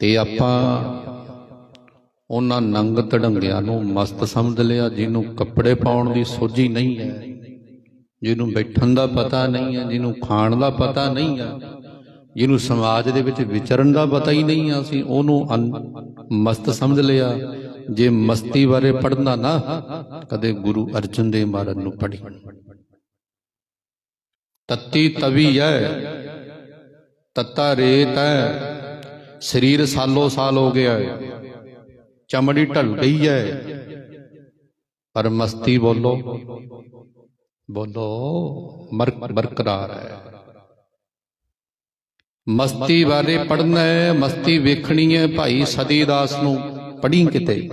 ਤੇ ਆਪਾਂ ਉਹਨਾਂ ਨੰਗ ਤੜੰਗਿਆਂ ਨੂੰ ਮਸਤ ਸਮਝ ਲਿਆ, ਜਿਹਨੂੰ ਕੱਪੜੇ ਪਾਉਣ ਦੀ ਸੋਝੀ ਨਹੀਂ ਹੈ, ਜਿਹਨੂੰ ਬੈਠਣ ਦਾ ਪਤਾ ਨਹੀਂ ਹੈ, ਜਿਹਨੂੰ ਖਾਣ ਦਾ ਪਤਾ ਨਹੀਂ ਹੈ, ਜਿਹਨੂੰ ਸਮਾਜ ਦੇ ਵਿੱਚ ਵਿਚਰਨ ਦਾ ਪਤਾ ਹੀ ਨਹੀਂ ਆ ਅਸੀਂ ਉਹਨੂੰ ਅਨ- ਮਸਤ ਸਮਝ ਲਿਆ। ਜੇ ਮਸਤੀ ਬਾਰੇ ਪੜ੍ਹਨਾ ਨਾ, ਕਦੇ ਗੁਰੂ ਅਰਜਨ ਦੇਵ ਮਹਾਰਾਜ ਨੂੰ ਪੜ੍ਹੀ। ਤਤੀ ਤਵੀ ਹੈ, ਤਤਾ ਰੇਤ ਹੈ ਸਰੀਰ ਸਾਲੋ ਸਾਲ ਹੋ ਗਿਆ ਹੈ। ਚਮੜੀ ਢਲ ਗਈ ਹੈ। ਪਰ ਮਸਤੀ ਬੋਲੋ ਬੋਲੋ ਬਰਕਰਾਰ ਹੈ। ਮਸਤੀ ਬਾਰੇ ਪੜ੍ਹਨਾ ਹੈ, ਮਸਤੀ ਵੇਖਣੀ ਹੈ, ਭਾਈ ਸਦੀ ਦਾਸ ਨੂੰ ਪੜ੍ਹੀ ਕਿਤੇ।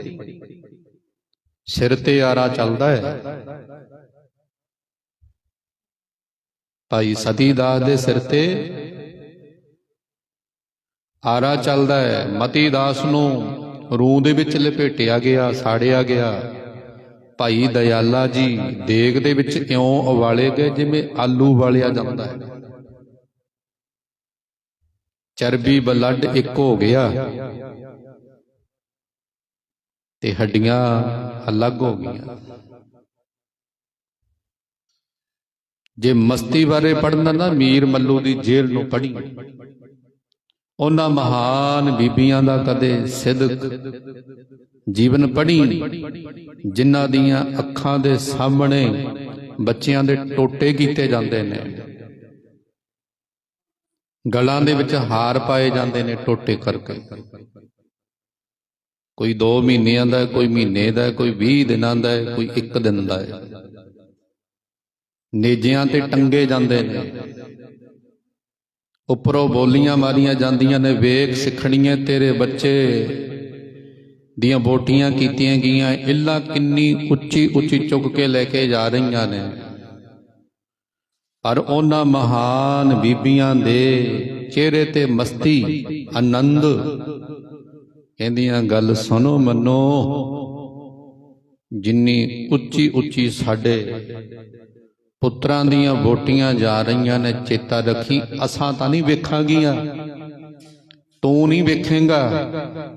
ਸਿਰ ਤੇ ਆਰਾ ਚੱਲਦਾ ਹੈ। ਭਾਈ ਸਤੀ ਦਾਸ ਦੇ ਸਿਰ ਤੇ ਆਰਾ ਚੱਲਦਾ ਹੈ। ਮਤੀ ਦਾਸ ਨੂੰ ਰੂਹ ਦੇ ਵਿੱਚ ਲਪੇਟਿਆ ਗਿਆ, ਸਾੜਿਆ ਗਿਆ। ਭਾਈ ਦਇਆਲਾ ਜੀ ਦੇਗ ਦੇ ਵਿੱਚ ਇਉਂ ਉਵਾਲੇ ਗਏ ਜਿਵੇਂ ਆਲੂ ਵਾਲਿਆ ਜਾਂਦਾ ਹੈ। ਚਰਬੀ ਬਲੱਡ ਇੱਕ ਹੋ ਗਿਆ ਤੇ ਹੱਡੀਆਂ ਅਲੱਗ ਹੋ ਗਈਆਂ। ਜੇ ਮਸਤੀ ਬਾਰੇ ਪੜ੍ਹਨਾ ਨਾ, ਮੀਰ ਮੱਲੂ ਦੀ ਜੇਲ੍ਹ ਨੂੰ ਪੜ੍ਹੀ। ਉਹਨਾਂ ਮਹਾਨ ਬੀਬੀਆਂ ਦਾ ਕਦੇ ਸਿਦਕ, ਜੀਵਨ ਪੜ੍ਹੀ, ਜਿਨ੍ਹਾਂ ਦੀਆਂ ਅੱਖਾਂ ਦੇ ਸਾਹਮਣੇ ਬੱਚਿਆਂ ਦੇ ਟੋਟੇ ਕੀਤੇ ਜਾਂਦੇ ਨੇ। ਗਲਾਂ ਦੇ ਵਿੱਚ ਹਾਰ ਪਾਏ ਜਾਂਦੇ ਨੇ ਟੋਟੇ ਕਰਕੇ। ਕੋਈ 2 ਮਹੀਨਿਆਂ ਦਾ, ਕੋਈ ਮਹੀਨੇ ਦਾ, ਕੋਈ 20 ਦਿਨਾਂ ਦਾ, ਕੋਈ 1 ਦਿਨ ਦਾ ਹੈ। ਨੇਜਿਆਂ ਤੇ ਟੰਗੇ ਜਾਂਦੇ ਨੇ। ਉੱਪਰੋਂ ਬੋਲੀਆਂ ਮਾਰੀਆਂ ਜਾਂਦੀਆਂ ਨੇ, ਵੇਖ ਸਿੱਖਣੀਆਂ ਤੇਰੇ ਬੱਚੇ। ਦੀਆਂ ਬੋਟੀਆਂ ਕੀਤੀਆਂ ਗਈਆਂ ਇੱਲਾ ਕਿੰਨੀ ਉੱਚੀ ਉੱਚੀ ਚੁੱਕ ਕੇ ਲੈ ਕੇ ਜਾ ਰਹੀਆਂ ਨੇ। ਪਰ ਉਹਨਾਂ ਮਹਾਨ ਬੀਬੀਆਂ ਦੇ ਚਿਹਰੇ ਤੇ ਮਸਤੀ, ਆਨੰਦ। ਕਹਿੰਦੀਆਂ, ਗੱਲ ਸੁਣੋ ਮੰਨੋ, ਜਿੰਨੀ ਉੱਚੀ ਉੱਚੀ ਸਾਡੇ ਪੁੱਤਰਾਂ ਦੀਆਂ ਵੋਟੀਆਂ ਜਾ ਰਹੀਆਂ ਨੇ, ਚੇਤਾ ਰੱਖੀ। ਅਸਾਂ ਤਾਂ ਨਹੀਂ ਵੇਖਾਂਗੀਆਂ। ਤੂੰ ਨਹੀਂ ਵੇਖੇਗਾ,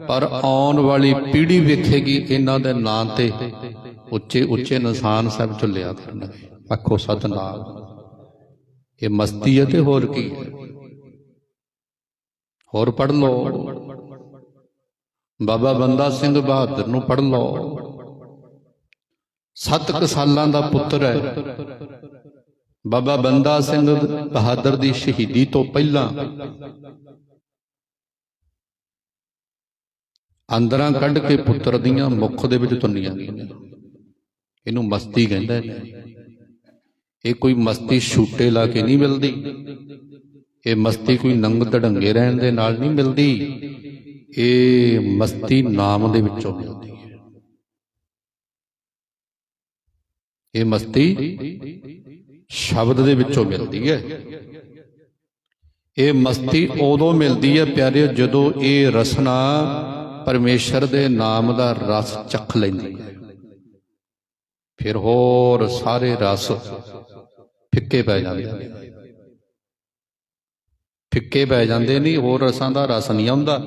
ਪਰ ਆਉਣ ਵਾਲੀ ਪੀੜ੍ਹੀ ਵੇਖੇਗੀ ਇਹਨਾਂ ਦੇ ਨਾਂ ਤੇ। ਉੱਚੇ ਉੱਚੇ ਨਿਸ਼ਾਨ ਸਾਹਿਬ ਝੁੱਲਿਆ ਕਰਨਗੇ। ਆਖੋ, ਸਤਨਾਮ। ਇਹ ਮਸਤੀ ਹੈ ਤੇ ਹੋਰ ਕੀ ਹੈ? ਹੋਰ ਪੜ ਲਓ। ਬਾਬਾ ਬੰਦਾ ਸਿੰਘ ਬਹਾਦਰ ਨੂੰ ਪੜ ਲਓ। ਸੱਤ ਕੁ ਸਾਲਾਂ ਦਾ ਪੁੱਤਰ ਹੈ। ਬਾਬਾ ਬੰਦਾ ਸਿੰਘ ਬਹਾਦਰ ਦੀ ਸ਼ਹੀਦੀ ਤੋਂ ਪਹਿਲਾਂ ਅੰਦਰਾਂ ਕੱਢ ਕੇ ਪੁੱਤਰ ਦੀਆਂ ਮੁਖ ਦੇ ਵਿੱਚ ਤੁੰਨੀਆਂ ਇਹਨੂੰ ਮਸਤੀ ਕਹਿੰਦੇ ਇਹ ਕੋਈ ਮਸਤੀ ਛੂਟੇ ਲਾ ਕੇ ਨਹੀਂ ਮਿਲਦੀ। ਇਹ ਮਸਤੀ ਕੋਈ ਨੰਗ ਧੜੰਗੇ ਰਹਿਣ ਦੇ ਨਾਲ ਨਹੀਂ ਮਿਲਦੀ। ਇਹ ਮਸਤੀ ਨਾਮ ਦੇ ਵਿੱਚੋਂ ਮਿਲਦੀ ਹੈ। ਇਹ ਮਸਤੀ ਸ਼ਬਦ ਦੇ ਵਿੱਚੋਂ ਮਿਲਦੀ ਹੈ। ਇਹ ਮਸਤੀ ਉਦੋਂ ਮਿਲਦੀ ਹੈ ਪਿਆਰਿਓ ਜਦੋਂ ਇਹ ਰਸਨਾ ਪਰਮੇਸ਼ਰ ਦੇ ਨਾਮ ਦਾ ਰਸ ਚੱਖ ਲੈਂਦੀ ਹੈ। ਫਿਰ ਹੋਰ ਸਾਰੇ ਰਸ ਫਿੱਕੇ ਪੈ ਜਾਂਦੇ ਨੇ। ਫਿੱਕੇ ਪੈ ਜਾਂਦੇ ਨਹੀਂ ਹੋਰ ਰਸਾਂ ਦਾ ਰਸ ਨਹੀਂ ਆਉਂਦਾ।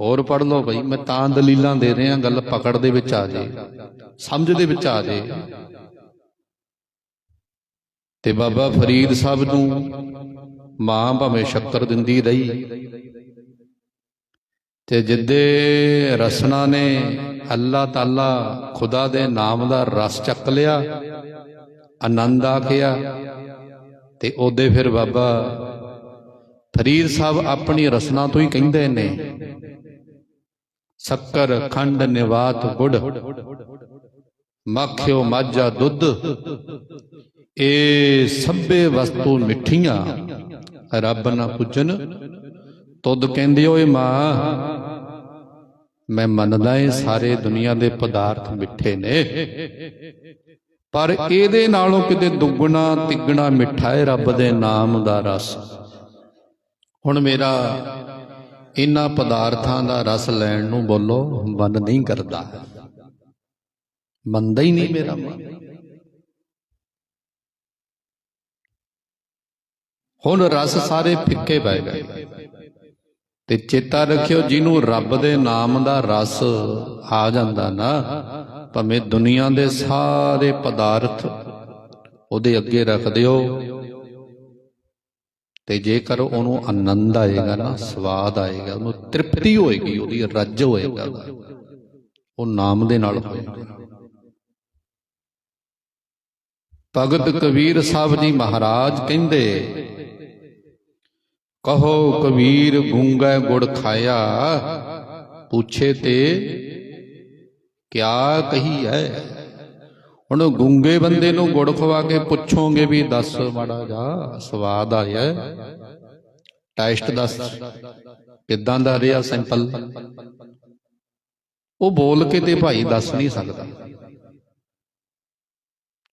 ਹੋਰ ਪੜ ਲਓ ਭਾਈ ਮੈਂ ਤਾਂ ਦਲੀਲਾਂ ਦੇ ਰਿਹਾ, ਗੱਲ ਪਕੜ ਦੇ ਵਿੱਚ ਆ ਜੇ, ਸਮਝ ਦੇ ਵਿੱਚ ਆ ਜੇ। ਤੇ ਬਾਬਾ ਫਰੀਦ ਸਾਹਿਬ ਨੂੰ ਮਾਂ ਭਾਵੇਂ ਸ਼ੱਕਰ ਦਿੰਦੀ ਰਹੀ। ਤੇ ਜਿੱਦੇ ਰਸਨਾ ਨੇ ਅੱਲਾਹ ਤਾਲਾ ਖੁਦਾ ਦੇ ਨਾਮ ਦਾ ਰਸ ਚੱਕ ਲਿਆ, ਆਨੰਦ ਆ ਗਿਆ, ਤੇ ਉਹਦੇ ਫਿਰ ਬਾਬਾ ਫਰੀਦ ਸਾਹਿਬ ਆਪਣੀ ਰਸਨਾ ਤੋਂ ਹੀ ਕਹਿੰਦੇ ਨੇ ਸ਼ੱਕਰ ਖੰਡ ਨਿਵਾਤ ਗੁੜ। ਮੱਖਿਓ ਮਾਝਾ ਦੁੱਧ। ਇਹ ਸਭੇ ਵਸਤੂ ਮਿੱਠੀਆਂ, ਰੱਬ ਨਾ ਪੁੱਜਨ ਤੁਧ ਕਹਿੰਦੀ ਓਏ ਮਾਂ, ਮੈਂ ਮੰਨਦਾ ਏ ਸਾਰੇ ਦੁਨੀਆ ਦੇ ਪਦਾਰਥ ਮਿੱਠੇ ਨੇ। ਪਰ ਇਹਦੇ ਨਾਲੋਂ ਕਿਤੇ ਦੁੱਗਣਾ, ਤਿੱਗਣਾ ਮਿੱਠਾ ਹੈ ਰੱਬ ਦੇ ਨਾਮ ਦਾ ਰਸ। ਹੁਣ ਮੇਰਾ ਇਹਨਾਂ ਪਦਾਰਥਾਂ ਦਾ ਰਸ ਲੈਣ ਨੂੰ ਬੋਲੋ, ਮਨ ਨਹੀਂ ਕਰਦਾ। ਮੰਨਦਾ ਹੀ ਨਹੀਂ ਮੇਰਾ ਮਨ। ਹੁਣ ਰਸ ਸਾਰੇ ਫਿੱਕੇ ਪੈ ਗਏ। ਤੇ ਚੇਤਾ ਰੱਖਿਓ, ਜਿਹਨੂੰ ਰੱਬ ਦੇ ਨਾਮ ਦਾ ਰਸ ਆ ਜਾਂਦਾ ਨਾ, ਭਾਵੇਂ ਦੁਨੀਆ ਦੇ ਸਾਰੇ ਪਦਾਰਥ ਉਹਦੇ ਅੱਗੇ ਰੱਖ ਦਿਓ। ਤੇ ਜੇਕਰ ਉਹਨੂੰ ਆਨੰਦ ਆਏਗਾ ਨਾ, ਸਵਾਦ ਆਏਗਾ, ਉਹਨੂੰ ਤ੍ਰਿਪਤੀ ਹੋਏਗੀ, ਉਹਦੀ ਰੱਜ ਹੋਏਗਾ, ਉਹ ਨਾਮ ਦੇ ਨਾਲ ਹੋਏਗਾ। ਭਗਤ ਕਬੀਰ ਸਾਹਿਬ ਜੀ ਮਹਾਰਾਜ ਕਹਿੰਦੇ, ਕਹੋ ਕਬੀਰ ਗੁੰਗਾ ਗੁੜ ਖਾਇਆ, ਪੁੱਛੇ ਤੇ ਕਿਆ ਕਹੀ ਹੈ ਹੁਣ ਗੁੰਗੇ ਬੰਦੇ ਨੂੰ ਗੁੜ ਖਵਾ ਕੇ ਪੁੱਛੋਗੇ ਵੀ ਦੱਸ ਮਾੜਾ ਜਾ ਸਵਾਦ ਆਇਆ ਟੈਸਟ ਦੱਸ, ਕਿਦਾਂ ਦਾ ਰਿਹਾ ਸਿੰਪਲ? ਉਹ ਬੋਲ ਕੇ ਤੇ ਭਾਈ ਦੱਸ ਨਹੀਂ ਸਕਦਾ।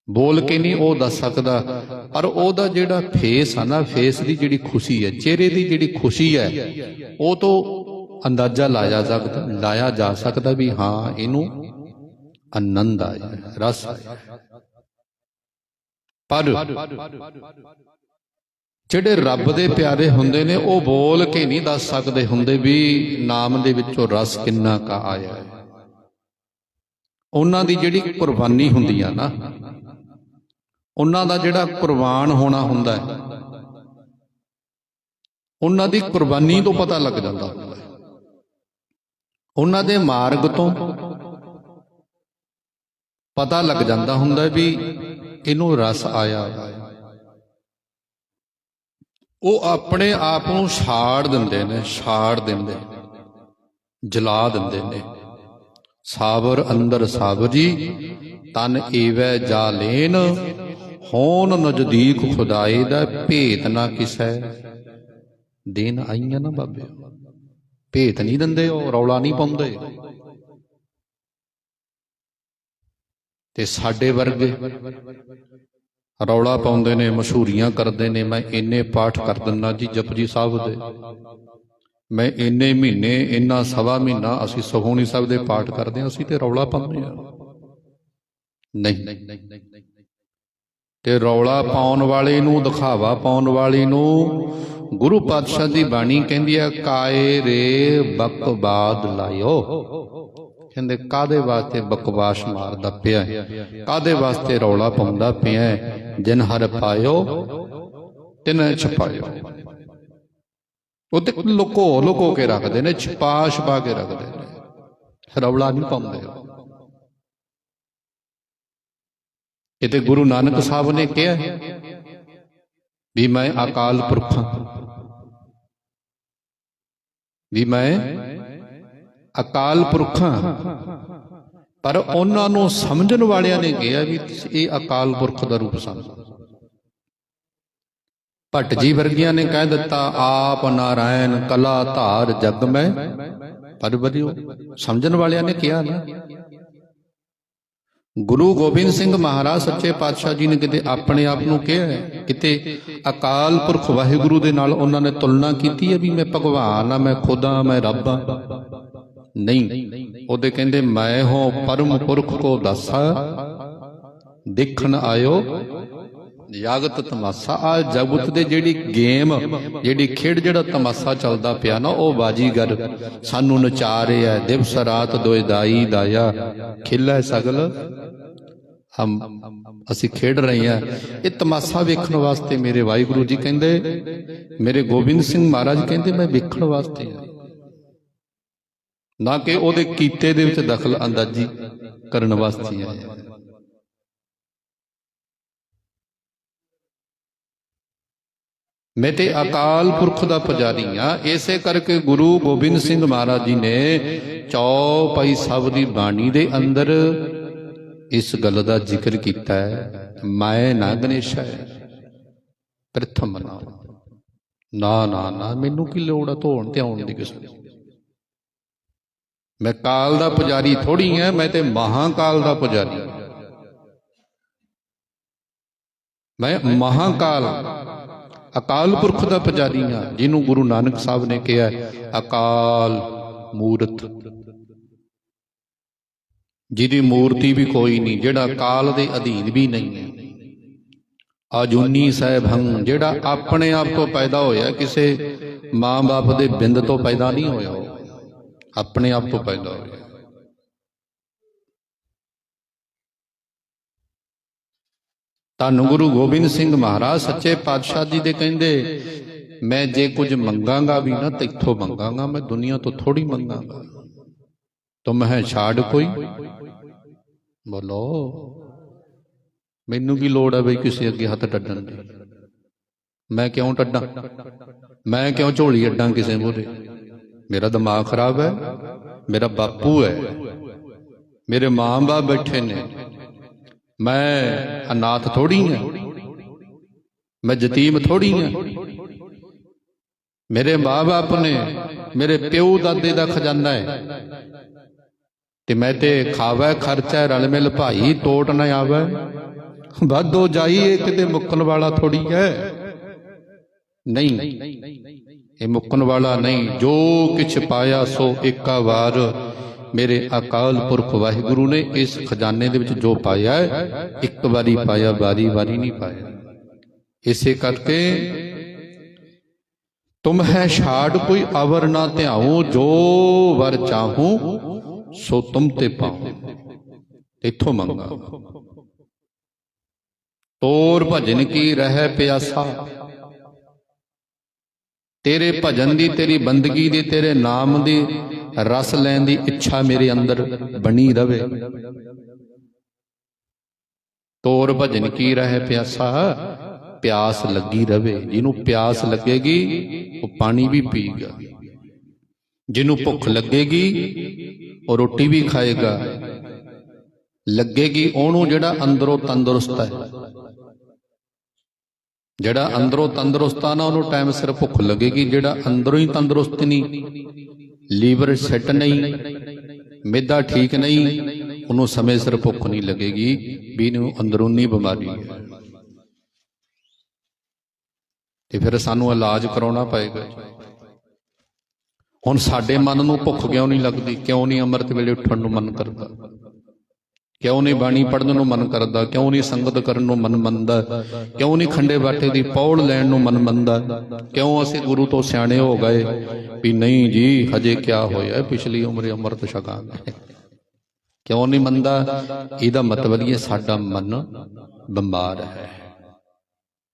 ਬੋਲ ਕੇ ਨਹੀਂ ਉਹ ਦੱਸ ਸਕਦਾ। ਪਰ ਉਹਦਾ ਜਿਹੜਾ ਫੇਸ ਆ ਨਾ ਫੇਸ ਦੀ ਜਿਹੜੀ ਖੁਸ਼ੀ ਹੈ, ਚਿਹਰੇ ਦੀ ਜਿਹੜੀ ਖੁਸ਼ੀ ਹੈ, ਉਹ ਤੋਂ ਅੰਦਾਜ਼ਾ ਲਾਇਆ ਸਕਦਾ, ਲਾਇਆ ਜਾ ਸਕਦਾ ਵੀ ਹਾਂ, ਇਹਨੂੰ ਆਨੰਦ ਆਇਆ ਰਸ ਆਇਆ ਪਰ ਜਿਹੜੇ ਰੱਬ ਦੇ ਪਿਆਰੇ ਹੁੰਦੇ ਨੇ, ਉਹ ਬੋਲ ਕੇ ਨਹੀਂ ਦੱਸ ਸਕਦੇ ਹੁੰਦੇ ਵੀ ਨਾਮ ਦੇ ਵਿੱਚੋਂ ਰਸ ਕਿੰਨਾ ਕਾ ਆਇਆ ਹੈ। ਉਹਨਾਂ ਦੀ ਜਿਹੜੀ ਕੁਰਬਾਨੀ ਹੁੰਦੀ ਆ ਨਾ, ਉਹਨਾਂ ਦਾ ਜਿਹੜਾ ਕੁਰਬਾਨ ਹੋਣਾ ਹੁੰਦਾ ਹੈ, ਉਹਨਾਂ ਦੀ ਕੁਰਬਾਨੀ ਤੋਂ ਪਤਾ ਲੱਗ ਜਾਂਦਾ ਹੁੰਦਾ ਹੈ। ਉਹਨਾਂ ਦੇ ਮਾਰਗ ਤੋਂ ਪਤਾ ਲੱਗ ਜਾਂਦਾ ਹੁੰਦਾ ਵੀ ਇਹਨੂੰ ਰਸ ਆਇਆ। ਉਹ ਆਪਣੇ ਆਪ ਨੂੰ ਛਾੜ ਦਿੰਦੇ ਨੇ, ਛਾੜ ਦਿੰਦੇ ਜਲਾ ਦਿੰਦੇ ਨੇ। ਸਾਬਰ ਅੰਦਰ ਸਾਬਰ ਜੀ, ਤਨ ਏਵੈ ਜਾ ਲੈਨ, ਹੋਣ ਨਜ਼ਦੀਕ ਖੁਦਾਏ ਦਾ ਭੇਤ ਨਾ ਕਿਸੈ। ਦੇਨ ਆਈਆਂ ਨਾ ਬਾਬੇ, ਭੇਤ ਨਹੀਂ ਦਿੰਦੇ, ਉਹ ਰੌਲਾ ਨਹੀਂ ਪਾਉਂਦੇ। ਤੇ ਸਾਡੇ ਵਰਗੇ ਰੌਲਾ ਪਾਉਂਦੇ ਨੇ, ਮਸ਼ਹੂਰੀਆਂ ਕਰਦੇ ਨੇ, ਮੈਂ ਇੰਨੇ ਪਾਠ ਕਰ ਦਿੰਨਾ ਜੀ ਜਪਜੀ ਸਾਹਿਬ ਦੇ। ਮੈਂ ਇੰਨੇ ਮਹੀਨੇ, ਇੰਨਾ ਸਵਾ ਮਹੀਨਾ ਅਸੀਂ ਸੁਖਮਨੀ ਸਾਹਿਬ ਦੇ ਪਾਠ ਕਰਦੇ ਹਾਂ, ਅਸੀਂ ਤੇ ਰੌਲਾ ਪਾਉਂਦੇ ਹਾਂ। ਨਹੀਂ। ਤੇ ਰੌਲਾ ਪਾਉਣ ਵਾਲੇ ਨੂੰ, ਦਿਖਾਵਾ ਪਾਉਣ ਵਾਲੇ ਨੂੰ, ਗੁਰੂ ਪਾਤਸ਼ਾਹ ਦੀ ਬਾਣੀ ਕਹਿੰਦੀ ਹੈ, ਕਾਏ ਰੇ ਬਕਬਾਦ ਲਾਇਓ। ਕਹਿੰਦੇ ਕਾਦੇ ਵਾਸਤੇ ਬਕਵਾਸ ਮਾਰਦਾ ਪਿਆ ਹੈ? ਕਾਦੇ ਵਾਸਤੇ ਰੌਲਾ ਪਾਉਂਦਾ ਪਿਆ ਜਿਨ ਹਰ ਪਾਇਓ, ਤਿਨ ਛਪਾਇਓ। ਉਹ ਤੇ ਲੁਕੋ ਲੁਕੋ ਕੇ ਰੱਖਦੇ ਨੇ, ਛਪਾ ਛਪਾ ਕੇ ਰੱਖਦੇ ਨੇ। ਰੌਲਾ ਨਹੀਂ ਪਾਉਂਦੇ। ਇਹ ਤੇ ਗੁਰੂ ਨਾਨਕ ਸਾਹਿਬ ਨੇ ਕਿਹਾ ਵੀ ਮੈਂ ਅਕਾਲ ਪੁਰਖ ਹਾਂ। ਵੀ ਮੈਂ ਅਕਾਲ ਪੁਰਖਾਂ। ਪਰ ਉਹਨਾਂ ਨੂੰ ਸਮਝਣ ਵਾਲਿਆਂ ਨੇ ਕਿਹਾ ਵੀ ਇਹ ਅਕਾਲ ਪੁਰਖ ਦਾ ਰੂਪ ਸਨ। ਭੱਟ ਜੀ ਵਰਗੀਆਂ ਨੇ ਕਹਿ ਦਿੱਤਾ, ਆਪ ਨਾਰਾਇਣ ਕਲਾ ਧਾਰ ਜਗ ਮੈਂ। ਪਰ ਸਮਝਣ ਵਾਲਿਆਂ ਨੇ ਕਿਹਾ ਨਾ। ਗੁਰੂ ਗੋਬਿੰਦ ਸਿੰਘ ਮਹਾਰਾਜ ਸੱਚੇ ਪਾਤਸ਼ਾਹ ਜੀ ਨੇ ਕਿਤੇ ਆਪਣੇ ਆਪ ਨੂੰ ਕਿਹਾ ਕਿਤੇ ਅਕਾਲ ਪੁਰਖ ਵਾਹਿਗੁਰੂ ਦੇ ਨਾਲ ਉਹਨਾਂ ਨੇ ਤੁਲਨਾ ਕੀਤੀ ਹੈ ਵੀ ਮੈਂ ਭਗਵਾਨ ਆ ਮੈਂ ਖੁਦਾ, ਮੈਂ ਰੱਬ ਆ ਨਹੀਂ, ਉਹਦੇ ਕਹਿੰਦੇ, ਮੈਂ ਹੋ ਪਰਮ ਪੁਰਖ ਕੋ ਦੱਸਾ। ਦੇਖਣ ਆਇਓ, ਜਾਗਤ ਤਮਾਸਾ ਆ। ਜਗਤ ਦੇ ਜਿਹੜੀ ਗੇਮ, ਜਿਹੜੀ ਖੇਡ ਜਿਹੜਾ ਤਮਾਸਾ ਚੱਲਦਾ ਪਿਆ ਨਾ, ਉਹ ਬਾਜੀਗਰ। ਸਾਨੂੰ ਨਚਾ ਰਿਹਾ ਦਿਵਸ ਰਾਤ ਦੋਇ ਦਾਈ ਦਾਇਆ। ਖਿਲਾ ਸਗਲ। ਹਮ, ਅਸੀਂ ਖੇਡ ਰਹੇ ਹਾਂ ਇਹ ਤਮਾਸਾ ਵੇਖਣ ਵਾਸਤੇ ਮੇਰੇ ਵਾਹਿਗੁਰੂ ਜੀ ਕਹਿੰਦੇ, ਮੇਰੇ ਗੋਬਿੰਦ ਸਿੰਘ ਮਹਾਰਾਜ ਕਹਿੰਦੇ, ਮੈਂ ਵੇਖਣ ਵਾਸਤੇ ਆ। ਨਾ ਕਿ ਉਹਦੇ ਕੀਤੇ ਦੇ ਵਿੱਚ ਦਖਲ ਅੰਦਾਜ਼ੀ ਕਰਨ ਵਾਸਤੇ ਆਇਆ ਮੈਂ ਤੇ ਅਕਾਲ ਪੁਰਖ ਦਾ ਪੁਜਾਰੀ ਆ ਇਸੇ ਕਰਕੇ ਗੁਰੂ ਗੋਬਿੰਦ ਸਿੰਘ ਮਹਾਰਾਜ ਜੀ ਨੇ ਚੌਪਈ ਸਾਹਿਬ ਦੀ ਬਾਣੀ ਦੇ ਅੰਦਰ ਇਸ ਗੱਲ ਦਾ ਜ਼ਿਕਰ ਕੀਤਾ ਹੈ। ਮੈਂ ਨਾ ਗਣੇਸ਼ਾ ਹੈ, ਪ੍ਰਥਮ ਨਾ ਨਾ ਨਾ, ਮੈਨੂੰ ਕੀ ਲੋੜ ਆ ਧੋਣ ਤੇ ਆਉਣ ਦੀ ਕਿਸੇ ਮੈਂ ਕਾਲ ਦਾ ਪੁਜਾਰੀ ਥੋੜੀ ਹਾਂ, ਮੈਂ ਤੇ ਮਹਾਕਾਲ ਦਾ ਪੁਜਾਰੀ। ਹਾਂ। ਮੈਂ ਮਹਾਕਾਲ, ਅਕਾਲ ਪੁਰਖ ਦਾ ਪੁਜਾਰੀ ਹਾਂ, ਜਿਹਨੂੰ ਗੁਰੂ ਨਾਨਕ ਸਾਹਿਬ ਨੇ ਕਿਹਾ ਅਕਾਲ ਮੂਰਤ। ਜਿਹਦੀ ਮੂਰਤੀ ਵੀ ਕੋਈ ਨਹੀਂ, ਜਿਹੜਾ ਕਾਲ ਦੇ ਅਧੀਨ ਵੀ ਨਹੀਂ ਹੈ। ਅਜੂਨੀ ਸਹਿਭੰ ਜਿਹੜਾ ਆਪਣੇ ਆਪ ਤੋਂ ਪੈਦਾ ਹੋਇਆ, ਕਿਸੇ ਮਾਂ-ਬਾਪ ਦੇ ਬਿੰਦ ਤੋਂ ਪੈਦਾ ਨਹੀਂ ਹੋਇਆ। ਆਪਣੇ ਆਪ ਤੋਂ ਪੈਦਾ ਹੋਇਆ ਧੰਨ ਗੁਰੂ ਗੋਬਿੰਦ ਸਿੰਘ ਮਹਾਰਾਜ, ਸੱਚੇ ਪਾਤਸ਼ਾਹ ਜੀ ਦੇ ਕਹਿੰਦੇ, ਮੈਂ ਜੇ ਕੁਝ ਮੰਗਾਂਗਾ ਵੀ ਨਾ ਤੈਥੋਂ ਮੰਗਾਂਗਾ ਮੈਂ, ਦੁਨੀਆ ਤੋਂ ਥੋੜੀ ਮੰਗਾਂਗਾ। ਤੁਮ ਹੈ ਛਾੜ ਕੋਈ। ਬੋਲੋ। ਮੈਨੂੰ ਕੀ ਲੋੜ ਹੈ ਬਈ ਕਿਸੇ ਅੱਗੇ ਹੱਥ ਟੱਡਣ ਦੀ? ਮੈਂ ਕਿਉਂ ਟੱਡਾਂ? ਮੈਂ ਕਿਉਂ ਝੋਲੀ ਅੱਡਾਂ ਕਿਸੇ ਮੂਹਰੇ? ਮੇਰਾ ਦਿਮਾਗ ਖਰਾਬ ਹੈ, ਮੇਰਾ ਬਾਪੂ ਹੈ, ਮੇਰੇ ਮਾਂ-ਬਾਪ ਬੈਠੇ ਨੇ। ਮੈਂ ਅਨਾਥ ਥੋੜੀ ਹਾਂ ਮੈਂ ਯਤੀਮ ਥੋੜੀ ਹਾਂ ਮੇਰੇ ਮਾਂ-ਬਾਪ ਨੇ ਮੇਰੇ ਪਿਓ ਦਾਦੇ ਦਾ ਖਜ਼ਾਨਾ ਹੈ। ਤੇ ਮੈਂ ਤੇ ਖਾਵੇ, ਖਰਚਾ ਰਲ ਮਿਲ ਭਾਈ ਟੋਟ ਨਾ ਆਵੇ। ਵਾਧੋ ਜਾਈਏ ਕਿਤੇ ਮੁੱਕਣ ਵਾਲਾ ਥੋੜੀ ਹੈ। ਨਹੀਂ ਇਹ ਮੁੱਕਣ ਵਾਲਾ ਨਹੀਂ। ਜੋ ਕਿਛ ਪਾਇਆ ਸੋ ਇੱਕਾ ਵਾਰ। ਮੇਰੇ ਅਕਾਲ ਪੁਰਖ ਵਾਹਿਗੁਰੂ ਨੇ ਇਸ ਖਜ਼ਾਨੇ ਦੇ ਵਿੱਚ ਜੋ ਪਾਇਆ ਹੈ, ਇੱਕ ਵਾਰੀ ਪਾਇਆ, ਵਾਰੀ ਵਾਰੀ ਨਹੀਂ ਪਾਇਆ। ਇਸੇ ਕਰਕੇ ਤੁਮ ਹੈ ਛਾੜ, ਕੋਈ ਅਵਰ ਨਾ ਧਿਆਉ, ਜੋ ਵਰ ਚਾਹੂੰ, ਸੋ ਤੁਮ ਤੇ ਪਾਉ ਇਥੋਂ ਮੰਗਾ। ਤੋਰ ਭਜਨ ਕੀ ਰਹਿ ਪਿਆਸਾ। ਤੇਰੇ ਭਜਨ ਦੀ ਤੇਰੀ ਬੰਦਗੀ ਦੀ ਤੇਰੇ ਨਾਮ ਦੀ ਰਸ ਲੈਣ ਦੀ ਇੱਛਾ ਮੇਰੇ ਅੰਦਰ ਬਣੀ ਰਵੇ। ਤੋਰ ਭਜਨ ਕੀ ਰਹਿ ਪਿਆਸਾ? ਪਿਆਸ ਲੱਗੀ ਰਵੇ। ਜਿਹਨੂੰ ਪਿਆਸ ਲੱਗੇਗੀ ਉਹ ਪਾਣੀ ਵੀ ਪੀਗਾ ਜਿਹਨੂੰ ਭੁੱਖ ਲੱਗੇਗੀ ਉਹ ਰੋਟੀ ਵੀ ਖਾਏਗਾ। ਲੱਗੇਗੀ ਉਹਨੂੰ ਜਿਹੜਾ ਅੰਦਰੋਂ ਤੰਦਰੁਸਤ ਹੈ। ਜਿਹੜਾ ਅੰਦਰੋਂ ਤੰਦਰੁਸਤ ਆ ਨਾ ਉਹਨੂੰ ਟਾਈਮ ਸਿਰ ਭੁੱਖ ਲੱਗੇਗੀ ਜਿਹੜਾ ਅੰਦਰੋਂ ਹੀ ਤੰਦਰੁਸਤ ਨਹੀਂ ਲੀਵਰ ਸੈੱਟ ਨਹੀਂ ਮਿੱਦਾ ਠੀਕ ਨਹੀਂ ਉਹਨੂੰ ਸਮੇਂ ਸਿਰ ਭੁੱਖ ਨਹੀਂ ਲੱਗੇਗੀ ਵੀ ਇਹਨੂੰ ਅੰਦਰੂਨੀ ਬਿਮਾਰੀ ਹੈ। ਤੇ ਫਿਰ ਸਾਨੂੰ ਇਲਾਜ ਕਰਾਉਣਾ ਪਏਗਾ। ਹੁਣ ਸਾਡੇ ਮਨ ਨੂੰ ਭੁੱਖ ਕਿਉਂ ਨਹੀਂ ਲੱਗਦੀ ਕਿਉਂ ਨਹੀਂ ਅੰਮ੍ਰਿਤ ਵੇਲੇ ਉੱਠਣ ਨੂੰ ਮਨ ਕਰਦਾ? ਕਿਉਂ ਨਹੀਂ ਬਾਣੀ ਪੜਨ ਨੂੰ ਮਨ ਕਰਦਾ? ਕਿਉਂ ਨਹੀਂ ਸੰਗਤ ਕਰਨ ਨੂੰ ਮਨ ਮੰਨਦਾ? ਕਿਉਂ ਨਹੀਂ ਖੰਡੇ ਬਾਟੇ ਦੀ ਪੌੜ ਲੈਣ ਨੂੰ ਮਨ ਮੰਨਦਾ? ਕਿਉਂ ਅਸੀਂ ਗੁਰੂ ਤੋਂ ਸਿਆਣੇ ਹੋ ਗਏ ਵੀ ਨਹੀਂ ਜੀ, ਹਜੇ ਕਿਆ ਹੋਇਆ? ਪਿਛਲੀ ਉਮਰੇ ਅੰਮ੍ਰਿਤ ਛਕਾਂਗੇ ਕਿਉਂ ਨਹੀਂ ਮੰਨਦਾ? ਇਹਦਾ ਮਤਲਬ ਇਹ ਸਾਡਾ ਮਨ ਬਿਮਾਰ ਹੈ।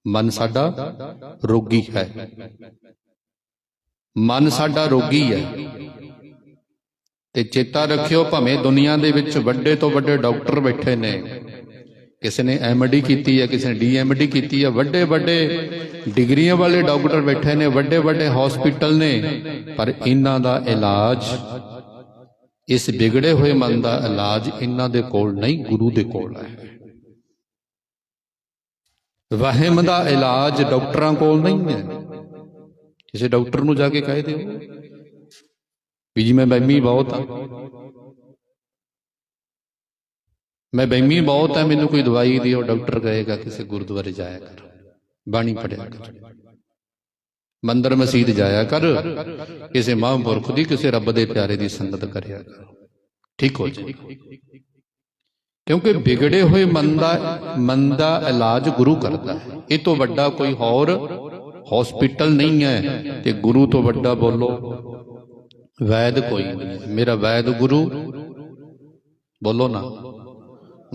ਮਨ ਸਾਡਾ ਰੋਗੀ ਹੈ। ਮਨ ਸਾਡਾ ਰੋਗੀ ਹੈ। ਤੇ ਚੇਤਾ ਰੱਖਿਓ ਭਾਵੇਂ ਦੁਨੀਆ ਦੇ ਵਿੱਚ ਵੱਡੇ ਤੋਂ ਵੱਡੇ ਡਾਕਟਰ ਬੈਠੇ ਨੇ। ਕਿਸੇ ਨੇ ਐਮਡੀ ਕੀਤੀ ਹੈ, ਕਿਸੇ ਨੇ ਡੀਐਮਡੀ ਕੀਤੀ ਹੈ, ਵੱਡੇ ਵੱਡੇ ਡਿਗਰੀਆਂ ਵਾਲੇ ਡਾਕਟਰ ਬੈਠੇ ਨੇ, ਵੱਡੇ ਵੱਡੇ ਹਸਪੀਟਲ ਨੇ, ਪਰ ਇਹਨਾਂ ਦਾ ਇਲਾਜ, ਇਸ ਵਿਗੜੇ ਹੋਏ ਮਨ ਦਾ ਇਲਾਜ ਇਹਨਾਂ ਦੇ ਕੋਲ ਨਹੀਂ, ਗੁਰੂ ਦੇ ਕੋਲ ਹੈ। ਵਹਿਮ ਦਾ ਇਲਾਜ ਡਾਕਟਰਾਂ ਕੋਲ ਨਹੀਂ ਹੈ। ਕਿਸੇ ਡਾਕਟਰ ਨੂੰ ਜਾ ਕੇ ਕਹਿ ਦਿਓ। ਵੀ ਜੀ ਮੈਂ ਬੈਮੀ ਬਹੁਤ ਆ ਮੈਂ ਬੈਮੀ ਬਹੁਤ ਆ ਮੈਨੂੰ ਕੋਈ ਦਵਾਈ ਦਿਓ ਡਾਕਟਰ ਕਹੇਗਾ ਕਿਸੇ ਗੁਰਦੁਆਰੇ ਜਾਇਆ ਕਰ ਬਾਣੀ ਪੜਿਆ ਕਰ ਮੰਦਰ ਮਸਜਿਦ ਜਾਇਆ ਕਰ ਕਿਸੇ ਮਹਾਂਪੁਰਖ ਦੀ ਕਿਸੇ ਰੱਬ ਦੇ ਪਿਆਰੇ ਦੀ ਸੰਗਤ ਕਰਿਆ ਕਰ ਠੀਕ ਹੋ ਜਾਏ ਕਿਉਂਕਿ ਵਿਗੜੇ ਹੋਏ ਮਨ ਦਾ ਮਨ ਦਾ ਇਲਾਜ ਗੁਰੂ ਕਰਦਾ ਹੈ ਇਹ ਤੋਂ ਵੱਡਾ ਕੋਈ ਹੋਰ ਹਸਪੀਟਲ ਨਹੀਂ ਹੈ ਤੇ ਗੁਰੂ ਤੋਂ ਵੱਡਾ ਬੋਲੋ ਵੈਦ ਕੋਈ ਨਹੀਂ। ਮੇਰਾ ਵੈਦ ਗੁਰੂ, ਬੋਲੋ ਨਾ।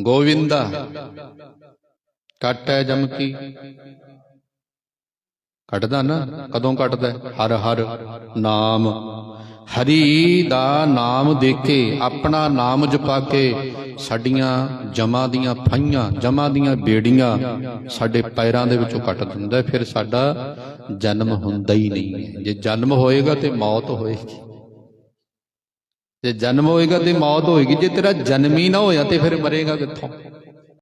ਗੋਵਿੰਦਾ, ਕੱਟ ਹੈ ਜਮਕੀ ਕੱਟਦਾ ਨਾ, ਕਦੋਂ ਕੱਟਦਾ? ਹਰ ਹਰ ਨਾਮ। ਹਰੀ ਦਾ ਨਾਮ ਦੇ ਕੇ ਆਪਣਾ ਨਾਮ ਜਪਾ ਕੇ ਸਾਡੀਆਂ ਜਮਾ ਦੀਆਂ ਫਾਈਆਂ, ਜਮਾ ਦੀਆਂ ਬੇੜੀਆਂ ਸਾਡੇ ਪੈਰਾਂ ਦੇ ਵਿੱਚੋਂ ਕੱਟ ਦਿੰਦਾ, ਫਿਰ ਸਾਡਾ ਜਨਮ ਹੁੰਦਾ ਹੀ ਨਹੀਂ। ਹੈ ਜੇ ਜਨਮ ਹੋਏਗਾ ਤੇ ਮੌਤ ਹੋਏਗੀ। ਜੇ ਜਨਮ ਹੋਏਗਾ ਤੇ ਮੌਤ ਹੋਏਗੀ। ਜੇ ਤੇਰਾ ਜਨਮ ਹੀ ਨਾ ਹੋਇਆ ਤੇ ਫਿਰ ਮਰੇਗਾ ਕਿੱਥੋਂ?